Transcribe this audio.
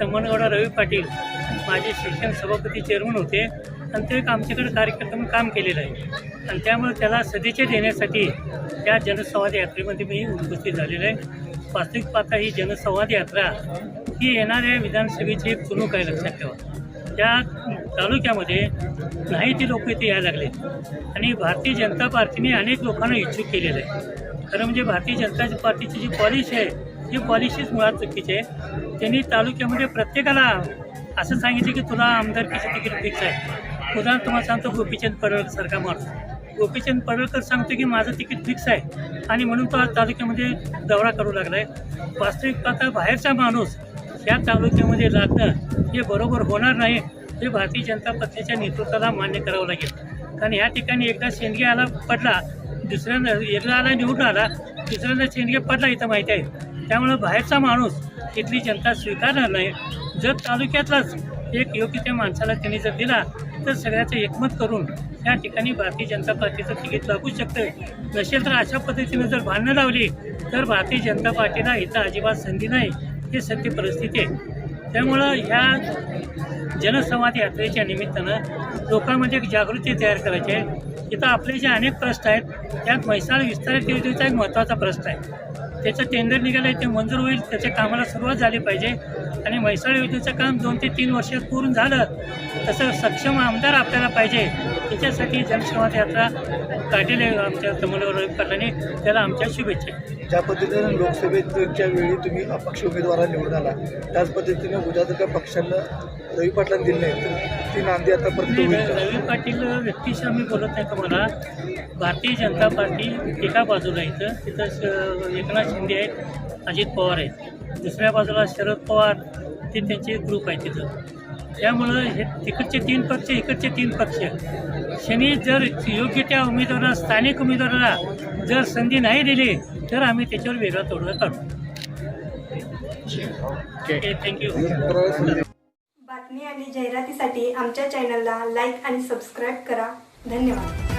तमनगौडा रवी पाटील माझे शिक्षण सभापती चेअरमन होते. आणि ते एक आमच्याकडे कार्यक्रम काम केलेलं आहे. आणि त्यामुळे त्याला सदिच्छा देण्यासाठी त्या जनसंवाद यात्रेमध्ये मी उपस्थित झालेलो आहे. वास्तविक पाहता ही जनसंवाद यात्रा ही येणाऱ्या विधानसभेची एक चुणूक आहे लक्षात ठेवा. त्या तालुक्यामध्ये नाही ते लोक इथे यायला लागले आणि भारतीय जनता पार्टीने अनेक लोकांना इच्छुक केलेलं आहे. खरं म्हणजे भारतीय जनता पार्टीची जी पॉलिसी आहे ही पॉलिसीच मुळात चुकीची आहे त्यांनी तालुक्यामध्ये प्रत्येकाला असं सांगितलं की तुला आमदारकीचं तिकीट फिक्स आहे. उदाहरण तुम्हाला सांगतो गोपीचंद पडळकर सारखा माणूस. गोपीचंद पडळकर सांगतो की माझं तिकीट फिक्स आहे. आणि म्हणून तो आज तालुक्यामध्ये दौरा करू लागला आहे वास्तविक पाहता बाहेरचा माणूस या तालुक्यामध्ये लागणं हे बरोबर होणार नाही हे भारतीय जनता पक्षाच्या नेतृत्वाला मान्य करावं लागेल. कारण या ठिकाणी एकदा शेंडगे आला पडला. दुसऱ्यांदा एकदा आला निवडून आला. दुसऱ्यांदा शेंडगे पडला इथं माहिती आहे. त्यामुळं बाहेरचा माणूस इथली जनता स्वीकारणार नाही. जर तालुक्यातलाच एक योग्य त्या माणसाला त्यांनी जर दिला तर सगळ्याचं एकमत करून त्या ठिकाणी भारतीय जनता पार्टीचं तिकीट लागू शकतं नसेल तर अशा पद्धतीनं जर भांडणं लावली तर भारतीय जनता पार्टीला इथं अजिबात संधी नाही ही सत्य परिस्थिती आहे. त्यामुळं ह्या जनसंवाद यात्रेच्या निमित्तानं लोकांमध्ये एक जागृती तयार करायची आहे. इथं आपले जे अनेक प्रश्न आहेत त्यात म्हैसाळ विस्तारित योजनेचा एक महत्त्वाचा प्रश्न आहे. त्याचं टेंडर निघालं आहे ते मंजूर होईल त्याच्या कामाला सुरुवात झाली पाहिजे. आणि म्हैसाळ योजनेचं काम दोन ते तीन वर्षात पूर्ण झालं तसं सक्षम आमदार आपल्याला पाहिजे. त्याच्यासाठी जनसंवाद यात्रा काढलेली आहे आमच्या कमलवर पाटलांनी. त्याला आमच्या शुभेच्छा ज्या पद्धतीनं लोकसभेच्या वेळी तुम्ही अपक्ष उमेदवाराला निवडून आला त्याच पद्धतीने उद्या जर त्या पक्षांना रवी पाटलांना दिली नाही तर ती नांदी आता परत नाही, होईल का? रवी पाटील व्यक्तिशः मी बोलत नाही तुम्हाला भारतीय जनता पार्टी एका बाजूला इथं. तिथं एकनाथ शिंदे आहेत अजित पवार आहेत. दुसऱ्या बाजूला शरद पवार ते त्यांचे ग्रुप आहे तिथं त्यामुळं हे तिकडचे तीन पक्ष इकडचे तीन पक्ष. शनी जर योग्य त्या उमेदवाराला स्थानिक उमेदवाराला जर संधी नाही दिली तर आम्ही त्याच्यावर वेगळा तोडगा काढू. ओके थँक्यू बातमी आणि जाहिरातीसाठी आमच्या चॅनलला लाईक आणि सबस्क्राईब करा. धन्यवाद.